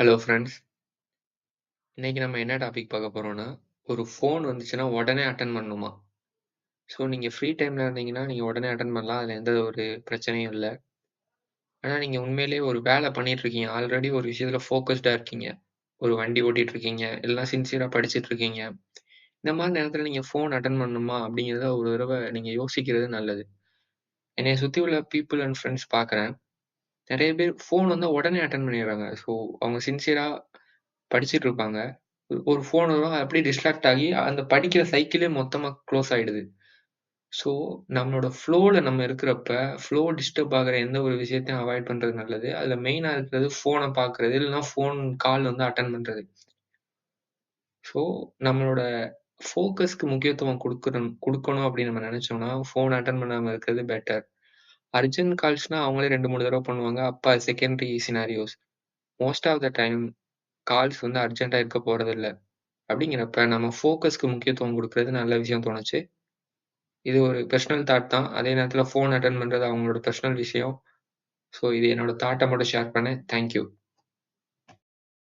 Hello friends. இன்னைக்கு நம்ம என்ன டாபிக் பார்க்க போகிறோன்னா ஒரு ஃபோன் வந்துச்சுன்னா உடனே அட்டன் பண்ணணுமா? ஸோ நீங்கள் ஃப்ரீ டைமில் இருந்தீங்கன்னா, நீங்கள் உடனே அட்டன் பண்ணலாம். அதில் எந்த ஒரு பிரச்சனையும் இல்லை ஆனால் நீங்கள் உண்மையிலேயே ஒரு வேலை பண்ணிகிட்ருக்கீங்க இருக்கீங்க. ஆல்ரெடி ஒரு விஷயத்தில் ஃபோக்கஸ்டாக இருக்கீங்க. ஒரு வண்டி ஓட்டிகிட்ருக்கீங்க இருக்கீங்க. சின்சியராக படிச்சுட்ருக்கீங்க இந்த மாதிரி நேரத்தில் நீங்கள் ஃபோன் அட்டன் பண்ணணுமா? அப்படிங்கிறத ஒரு தடவை நீங்கள் யோசிக்கிறது நல்லது. என்னை சுற்றி உள்ள பீப்புள் அண்ட் ஃப்ரெண்ட்ஸ் பார்க்குறேன். நெறைய பேர் ஃபோன் வந்தா உடனே அட்டெண்ட் பண்ணிடுறாங்க. ஸோ அவங்க சின்சியரா படிச்சுட்டு இருப்பாங்க. ஒரு ஃபோன் வரும். அப்படியே டிஸ்ட்ராக்ட் ஆகி அந்த படிக்கிற சைக்கிளே மொத்தமா க்ளோஸ் ஆயிடுது. ஸோ நம்மளோட ஃப்ளோல நம்ம இருக்கிறப்ப, ஃப்ளோ டிஸ்டர்ப் ஆகுற எந்த ஒரு விஷயத்தையும் அவாய்ட் பண்றது நல்லது. அதுல மெயினா இருக்கிறது ஃபோன பார்க்குறது, இல்லன்னா ஃபோன் கால் வந்து அட்டெண்ட் பண்றது. ஸோ நம்மளோட ஃபோக்கஸ்க்கு முக்கியத்துவம் குடுக்கணும் குடுக்கணும் அப்படின்னு நம்ம நெனைச்சோம்னா, ஃபோன் அட்டெண்ட் பண்ணாம இருக்கிறது பெட்டர். அர்ஜென்ட் கால்ஸ்னா அவங்களே 2, 3 தடவ பண்ணுவாங்க. அப்ப secondary scenarios. Most of the time calls வந்து அர்ஜென்ட்டா இருக்க போறதில்ல. அப்படிங்கிறப்ப நம்ம ஃபோக்கஸ்க்கு முக்கியத்துவம் குடுக்குறது நல்ல விஷயம் தோணுச்சு. இது ஒரு பெர்சனல் தாட் தான். அதே நேரத்துல ஃபோன் அட்டெண்ட் பண்றது அவங்களோட பெர்சனல் விஷயம். ஸோ இது என்னோட தாட்ட மட்டும் ஷேர் பண்ணேன். Thank you.